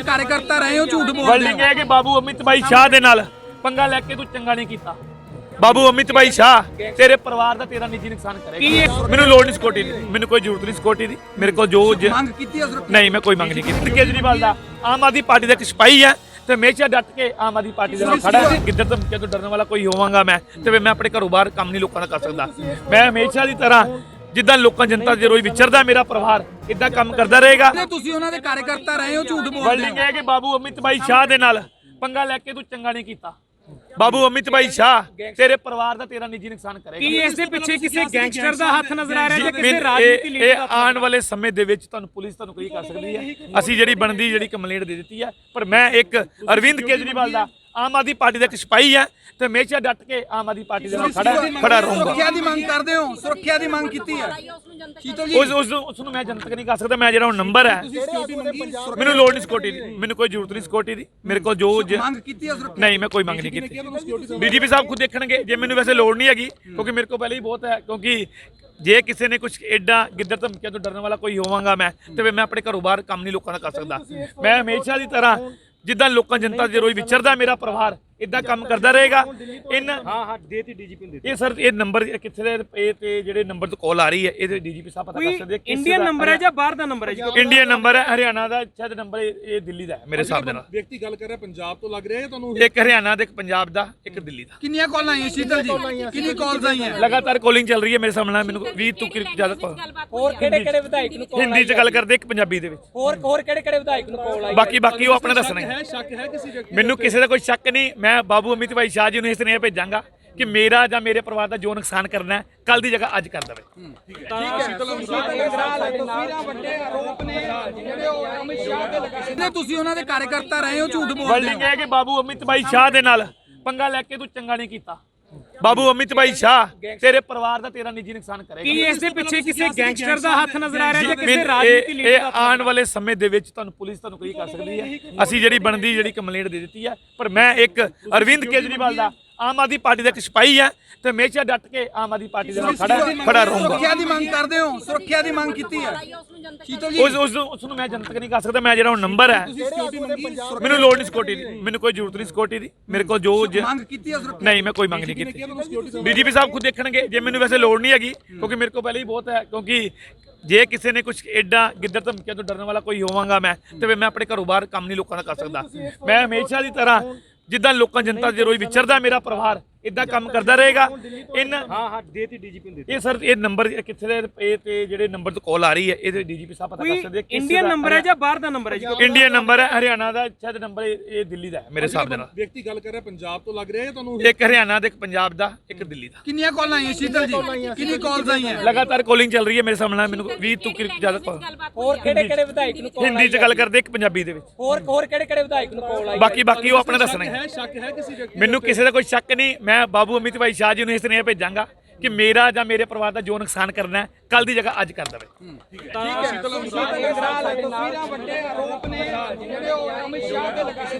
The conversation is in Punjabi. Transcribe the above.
ਦੇ ਕਾਰਜਕਰਤਾ ਰਹੇ ਹੋ ਝੂਠ ਬੋਲਦੇ ਵਰਡਿੰਗ ਹੈ ਕਿ ਬਾਬੂ ਅਮਿਤ ਭਾਈ ਸ਼ਾਹ ਦੇ ਨਾਲ। ਪੰਗਾ ਲੈ ਕੇ ਤੂੰ ਚੰਗਾ ਨਹੀਂ ਕੀਤਾ। ਬਾਬੂ ਅਮਿਤ ਭਾਈ ਸ਼ਾਹ ਤੇਰੇ ਪਰਿਵਾਰ ਦਾ ਤੇਰਾ ਨਿੱਜੀ ਨੁਕਸਾਨ ਕਰੇਗਾ। ਮੈਨੂੰ ਲੋੜ ਨਹੀਂ ਸਿਕਿਉਰਿਟੀ ਦੀ। ਮੈਨੂੰ ਕੋਈ ਜ਼ਰੂਰਤ ਨਹੀਂ ਸਿਕਿਉਰਿਟੀ ਦੀ। ਮੇਰੇ ਕੋਲ ਜੋ ਜ- ਮੰਗ ਕੀਤੀ ਉਸ ਨਹੀਂ ਮੈਂ ਕੋਈ ਮੰਗ ਨਹੀਂ ਕੀਤੀ। ਕੇਜਰੀਵਾਲ ਦਾ ਆਮ ਆਦਮੀ ਪਾਰਟੀ ਦਾ ਇੱਕ ਸਿਪਾਹੀ ਹੈ ਤੇ ਹਮੇਸ਼ਾ ਡਟ ਕੇ ਆਮ ਆਦਮੀ ਪਾਰਟੀ ਦੇ ਨਾਲ ਖੜਾ ਹੈ। ਕਿੱਧਰ ਤੋਂ ਕਿਦੋਂ ਡਰਨ ਵਾਲਾ ਕੋਈ ਹੋਵਾਂਗਾ ਮੈਂ ਤੇ ਫਿਰ ਮੈਂ ਆਪਣੇ ਘਰੋਂ ਬਾਹਰ ਕੰਮ ਨਹੀਂ ਲੋਕਾਂ ਦਾ ਕਰ ਸਕਦਾ। ਮੈਂ ਹਮੇਸ਼ਾ ਦੀ ਤਰ੍ਹਾਂ ਜਿੱਦਾਂ ਲੋਕਾਂ ਜਨਤਾ ਦੇ ਰੋਈ ਵਿਚਰਦਾ ਮੇਰਾ ਪਰਿਵਾਰ ਇਦਾਂ ਕੰਮ ਕਰਦਾ ਰਹੇਗਾ। ਤੁਸੀਂ ਉਹਨਾਂ ਦੇ ਕਾਰਜਕਰਤਾ ਰਹੇ ਹੋ ਝੂਠ ਬੋਲਦੇ ਵਰਡਿੰਗ ਹੈ। ਕਿ ਬਾਬੂ ਅਮਿਤ ਭਾਈ ਸ਼ਾਹ ਦੇ ਨਾਲ? ਪੰਗਾ ਲੈ ਕੇ ਤੂੰ ਚੰਗਾ ਨਹੀਂ ਕੀਤਾ। ਬਾਬੂ ਅਮਿਤ ਭਾਈ ਸ਼ਾਹ ਤੇਰੇ ਪਰਿਵਾਰ ਦਾ ਤੇਰਾ ਨਿੱਜੀ ਨੁਕਸਾਨ ਕਰੇਗਾ। ਕੀ ਇਸ ਦੇ ਪਿੱਛੇ ਕਿਸੇ ਗੈਂਗਸਟਰ ਦਾ ਹੱਥ ਨਜ਼ਰ ਆ ਰਿਹਾ ਜਾਂ ਕਿਸੇ ਇਹ- ਰਾਜਨੀਤੀ ਇਹ ਲੀਡਰ ਦਾ ਆਉਣ ਵਾਲੇ ਸਮੇਂ ਦੇ ਵਿੱਚ ਤੁਹਾਨੂੰ ਪੁਲਿਸ ਤੁਹਾਨੂੰ ਕੋਈ ਕਰ ਸਕਦੀ ਹੈ। ਅਸੀਂ ਜਿਹੜੀ ਬਣਦੀ ਜਿਹੜੀ ਕੰਪਲੇਂਟ ਦੇ ਦਿੱਤੀ ਹੈ ਪਰ ਮੈਂ ਇੱਕ ਅਰਵਿੰਦ ਕੇਜਰੀਵਾਲ ਦਾ ਆਮ ਆਦਮੀ ਪਾਰਟੀ ਦਾ ਇੱਕ ਸਿਪਾਹੀ ਹੈ ਤੇ ਹਮੇਸ਼ਾ ਡਟ ਕੇ ਆਮ ਆਦਮੀ ਪਾਰਟੀ ਦੇ ਨਾਲ ਖੜਾ ਖੜਾ ਰਹੂੰਗਾ। ਸੁਰੱਖਿਆ ਦੀ ਮੰਗ ਕਰਦੇ ਹੋ ਸੁਰੱਖਿਆ ਦੀ ਮੰਗ ਕੀਤੀ ਹੈ। ਸ਼ੀਤਲ ਜੀ। ਉਸ ਉਸ ਨੂੰ ਉਸ ਨੂੰ ਮੈਂ ਜਨਤਕ ਨਹੀਂ ਕਰ ਸਕਦਾ ਮੈਂ ਜਿਹੜਾ ਹੁਣ ਨੰਬਰ ਹੈ। ਮੈਨੂੰ ਲੋੜ ਨਹੀਂ ਸਿਕਿਉਰਿਟੀ ਦੀ ਮੈਨੂੰ ਕੋਈ ਜ਼ਰੂਰਤ ਨਹੀਂ ਸਿਕਿਉਰਿਟੀ ਦੀ। ਮੇਰੇ ਕੋਲ ਜੋ ਮੰਗ ਕੀਤੀ ਹੈ ਸੁਰੱਖਿਆ ਨਹੀਂ ਮੈਂ ਕੋਈ ਮੰਗ ਨਹੀਂ ਕੀਤੀ। ਡੀਜੀਪੀ ਸਾਹਿਬ ਖੁਦ ਦੇਖਣਗੇ ਜੇ ਮੈਨੂੰ ਵੈਸੇ ਲੋੜ ਨਹੀਂ ਹੈਗੀ ਕਿਉਂਕਿ ਮੇਰੇ ਕੋਲ ਪਹਿਲੇ ਹੀ ਬਹੁਤ ਹੈ ਕਿਉਂਕਿ ਜੇ ਕਿਸੇ ਨੇ ਕੁਝ ਐਡਾ ਗਿੱਦੜ ਧਮਕੀਆਂ ਤੋਂ ਡਰਨ ਵਾਲਾ ਕੋਈ ਹੋਵਾਂਗਾ ਮੈਂ ਤੇ ਮੈਂ ਆਪਣੇ ਘਰੋਂ ਬਾਹਰ ਕੰਮ ਨਹੀਂ ਲੋਕਾਂ ਦਾ ਕਰ ਸਕਦਾ। ਮੈਂ ਹਮੇਸ਼ਾ ਦੀ ਤਰ੍ਹਾਂ ਜਿੱਦਾਂ ਲੋਕਾਂ ਜਨਤਾ ਦੇ ਰੋਈ ਵਿਚਰਦਾ ਮੇਰਾ ਪਰਿਵਾਰ। ਇਦਾਂ ਕੰਮ ਕਰਦਾ ਰਹੇਗਾ। ਇਨ ਹਾਂ ਹਾਂ ਦੇਤੀ ਡੀਜੀਪੀ ਨੂੰ ਇਹ ਸਰ ਇਹ ਨੰਬਰ ਕਿੱਥੇ ਦੇ ਇਹ ਤੇ ਜਿਹੜੇ ਨੰਬਰ ਤੋਂ ਕਾਲ ਆ ਰਹੀ ਹੈ ਇਹਦੇ ਡੀਜੀਪੀ ਸਾਹਿਬ ਪਤਾ ਕਰ ਸਕਦੇ ਆ ਕਿਸ ਇੰਡੀਅਨ ਨੰਬਰ ਹੈ ਜਾਂ ਬਾਹਰ ਦਾ ਨੰਬਰ ਹੈ ਜੀ? ਇੰਡੀਅਨ ਨੰਬਰ ਹੈ ਹਰਿਆਣਾ ਦਾ ਸ਼ਾਇਦ ਨੰਬਰ ਇਹ ਦਿੱਲੀ ਦਾ ਹੈ ਮੇਰੇ ਹਿਸਾਬ ਦੇ ਨਾਲ। ਵਿਅਕਤੀ ਗੱਲ ਕਰ ਰਿਹਾ ਪੰਜਾਬ ਤੋਂ ਲੱਗ ਰਿਹਾ ਹੈ ਤੁਹਾਨੂੰ ਇੱਕ ਹਰਿਆਣਾ ਦਾ ਇੱਕ ਪੰਜਾਬ ਦਾ ਇੱਕ ਦਿੱਲੀ ਦਾ। ਕਿੰਨੀਆਂ ਕਾਲਾਂ ਆਈਆਂ ਸ਼ੀਤਲ ਜੀ? ਕਿੰਨੀ ਕਾਲਸ ਆਈਆਂ? ਲਗਾਤਾਰ ਕਾਲਿੰਗ ਚੱਲ ਰਹੀ ਹੈ ਮੇਰੇ ਸਾਹਮਣੇ ਮੈਨੂੰ 20 ਤੋਂ ਜ਼ਿਆਦਾ ਹੋਰ ਕਿਹੜੇ ਕਿਹੜੇ ਵਿਧਾਇਕ ਨੂੰ call ਹਿੰਦੀ ਚ ਗੱਲ ਕਰਦੇ ਇੱਕ ਪੰਜਾਬੀ ਦੇ ਵਿੱਚ। ਹੋਰ ਹੋਰ ਕਿਹੜੇ ਕਿਹੜੇ ਵਿਧਾਇਕ ਨੂੰ ਕਾਲ ਆਈ? ਬਾਕੀ ਬਾਕੀ ਉਹ ਆਪਣੇ ਦੱਸਣਗੇ ਹੈ। ਸ਼ੱਕ ਹੈ ਕਿਸੇ ਵਿਅਕਤੀ ਮੈਨੂੰ ਕਿਸੇ ਦਾ ਕੋਈ ਸ਼ੱਕ ਨਹੀਂ ਮੈਂ ਬਾਬੂ ਅਮਿਤ ਭਾਈ ਸ਼ਾਹ ਜੀ ਨੂੰ ਇਸ ਸੁਨੇਹਾ ਭੇਜਾਂਗਾ ਕਿ ਮੇਰਾ ਜਾਂ ਮੇਰੇ ਪਰਿਵਾਰ ਦਾ ਜੋ ਨੁਕਸਾਨ ਕਰਨਾ ਹੈ ਕੱਲ ਦੀ ਜਗ੍ਹਾ ਅੱਜ ਕਰ ਦੇਵੇ। ਨੇ ਤੁਸੀਂ ਉਹਨਾਂ ਦੇ ਕਾਰਜਕਰਤਾ ਰਹੇ ਹੋ ਝੂਠ ਬੋਲਦੇ ਵਰਡਿੰਗ ਹੈ। ਕਿ ਬਾਬੂ ਅਮਿਤ ਭਾਈ ਸ਼ਾਹ ਦੇ ਨਾਲ ਪੰਗਾ ਲੈ ਕੇ ਤੂੰ ਚੰਗਾ ਨਹੀਂ ਕੀਤਾ। ਬਾਬੂ ਅਮਿਤ ਭਾਈ ਸ਼ਾਹ ਤੇਰੇ ਪਰਿਵਾਰ ਦਾ ਤੇਰਾ ਨਿੱਜੀ ਨੁਕਸਾਨ ਕਰੇਗਾ। ਕੀ ਇਸ ਦੇ ਪਿੱਛੇ ਕਿਸੇ ਗੈਂਗਸਟਰ ਦਾ ਹੱਥ ਨਜ਼ਰ ਆ ਰਿਹਾ ਜਾਂ ਕਿਸੇ ਇਹ- ਰਾਜਨੀਤੀ ਇਹ ਲੀਡਰ ਦਾ ਆਉਣ ਵਾਲੇ ਸਮੇਂ ਦੇ ਵਿੱਚ ਤੁਹਾਨੂੰ ਪੁਲਿਸ ਤੁਹਾਨੂੰ ਕੋਈ ਕਰ ਸਕਦੀ ਹੈ। ਅਸੀਂ ਜਿਹੜੀ ਬਣਦੀ ਜਿਹੜੀ ਕੰਪਲੇਂਟ ਦੇ ਦਿੱਤੀ ਹੈ ਪਰ ਮੈਂ ਇੱਕ ਅਰਵਿੰਦ ਕੇਜਰੀਵਾਲ ਦਾ ਆਮ ਆਦਮੀ ਪਾਰਟੀ ਦਾ ਇੱਕ ਸਿਪਾਹੀ ਹੈ ਤੇ ਹਮੇਸ਼ਾ ਡਟ ਕੇ ਆਮ ਆਦਮੀ ਪਾਰਟੀ ਦੇ ਨਾਲ ਖੜਾ ਖੜਾ ਰਹੂੰਗਾ। ਸੁਰੱਖਿਆ ਦੀ ਮੰਗ ਕਰਦੇ ਹੋ ਸੁਰੱਖਿਆ ਦੀ ਮੰਗ ਕੀਤੀ ਹੈ। ਸ਼ੀਤਲ ਜੀ ਉਸ ਉਸ ਨੂੰ ਉਸ ਨੂੰ ਮੈਂ ਜਨਤਕ ਨਹੀਂ ਕਰ ਸਕਦਾ ਮੈਂ ਜਿਹੜਾ ਹੁਣ ਨੰਬਰ ਹੈ। ਮੈਨੂੰ ਲੋੜ ਨਹੀਂ ਸਿਕਿਉਰਿਟੀ ਦੀ। ਮੈਨੂੰ ਕੋਈ ਜ਼ਰੂਰਤ ਨਹੀਂ ਸਿਕਿਉਰਿਟੀ ਦੀ। ਮੇਰੇ ਕੋਲ ਜੋ ਮੰਗ ਕੀਤੀ ਹੈ ਸੁਰੱਖਿਆ ਨਹੀਂ ਮੈਂ ਕੋਈ ਮੰਗ ਨਹੀਂ ਕੀਤੀ। ਡੀਜੀਪੀ ਸਾਹਿਬ ਖੁਦ ਦੇਖਣਗੇ। ਜੇ ਮੈਨੂੰ ਵੈਸੇ ਲੋੜ ਨਹੀਂ ਹੈਗੀ ਕਿਉਂਕਿ ਮੇਰੇ ਕੋਲ ਪਹਿਲੇ ਹੀ ਬਹੁਤ ਹੈ ਕਿਉਂਕਿ ਜੇ ਕਿਸੇ ਨੇ ਕੁਝ ਐਡਾ ਗਿੱਦੜ ਧਮਕੀਆਂ ਤੋਂ ਡਰਨ ਵਾਲਾ ਕੋਈ ਹੋਵਾਂਗਾ ਮੈਂ ਤੇ ਮੈਂ ਆਪਣੇ ਘਰੋਂ ਬਾਹਰ ਕੰਮ ਨਹੀਂ ਲੋਕਾਂ ਦਾ ਕਰ ਸਕਦਾ। ਮੈਂ ਹਮੇਸ਼ਾ ਦੀ ਤਰ੍ਹਾਂ ਜਿੱਦਾਂ ਲੋਕਾਂ ਜਨਤਾ ਦੇ ਰੋਜ਼ ਵਿਚਰਦਾ ਮੇਰਾ ਪਰਿਵਾਰ। ਇਦਾਂ ਕੰਮ ਕਰਦਾ ਰਹੇਗਾ। ਇਨ ਹਾਂ ਹਾਂ ਦੇਤੀ ਡੀਜੀਪੀ ਨੂੰ ਇਹ ਸਰ ਇਹ ਨੰਬਰ ਕਿੱਥੇ ਦੇ ਇਹ ਤੇ ਜਿਹੜੇ ਨੰਬਰ ਤੋਂ ਕਾਲ ਆ ਰਹੀ ਹੈ ਇਹਦੇ ਡੀਜੀਪੀ ਸਾਹਿਬ ਪਤਾ ਕਰ ਸਕਦੇ ਇੰਡੀਅਨ ਨੰਬਰ ਹੈ ਜਾਂ ਬਾਹਰ ਦਾ ਨੰਬਰ ਹੈ ਜੀ? ਇੰਡੀਅਨ ਨੰਬਰ ਹੈ ਹਰਿਆਣਾ ਦਾ ਸ਼ਾਇਦ ਨੰਬਰ ਇਹ ਇਹ ਦਿੱਲੀ ਦਾ ਹੈ ਮੇਰੇ ਹਿਸਾਬ ਦੇ ਨਾਲ। ਵਿਅਕਤੀ ਗੱਲ ਕਰ ਰਿਹਾ ਪੰਜਾਬ ਤੋਂ ਲੱਗ ਰਿਹਾ ਹੈ ਤੁਹਾਨੂੰ ਇੱਕ ਹਰਿਆਣਾ ਦਾ ਇੱਕ ਪੰਜਾਬ ਦਾ ਇੱਕ ਦਿੱਲੀ ਦਾ। ਕਿੰਨੀਆਂ ਕਾਲਾਂ ਆਈਆਂ ਸ਼ੀਤਲ ਜੀ? ਕਿੰਨੀ ਕਾਲਸ ਆਈਆਂ? ਲਗਾਤਾਰ ਕਾਲਿੰਗ ਚੱਲ ਰਹੀ ਹੈ ਮੇਰੇ ਸਾਹਮਣੇ ਮੈਨੂੰ 20 ਤੋਂ ਕਿ ਜ਼ਿਆਦਾ call- ਹੋਰ ਕਿਹੜੇ ਕਿਹੜੇ ਵਿਧਾਇਕ ਨੂੰ call ਹਿੰਦੀ ਚ ਗੱਲ ਕਰਦੇ ਇੱਕ ਪੰਜਾਬੀ ਦੇ ਵਿੱਚ। ਹੋਰ ਹੋਰ ਕਿਹੜੇ ਕਿਹੜੇ ਵਿਧਾਇਕ ਨੂੰ ਕਾਲ ਆਈ ਬਾਕੀ ਬਾਕੀ ਉਹ ਆਪਣੇ ਦੱਸਣਗੇ ਹੈ ਸ਼ੱਕ ਹੈ ਕਿਸੇ ਵਿਅਕਤੀ ਮੈਨੂੰ ਕਿਸੇ ਦਾ ਕੋਈ ਸ਼ੱਕ ਨਹੀਂ ਮੈਂ ਬਾਬੂ ਅਮਿਤ ਭਾਈ ਸ਼ਾਹ ਜੀ ਨੂੰ ਇਸ ਸੁਨੇਹਾ ਭੇਜਾਂਗਾ ਕਿ ਮੇਰਾ ਜਾਂ ਮੇਰੇ ਪਰਿਵਾਰ ਦਾ ਜੋ ਨੁਕਸਾਨ ਕਰਨਾ ਹੈ ਕੱਲ ਦੀ ਜਗ੍ਹਾ ਅੱਜ ਕਰ ਦੇਵੇ। ਤਸਵੀਰਾਂ ਵੱਡੇ ਆਰੋਪ ਨੇ ਜਿਹੜੇ ਉਹ ਅਮਿਤ ਸ਼ਾਹ ਦੇ ਲਗਾਏ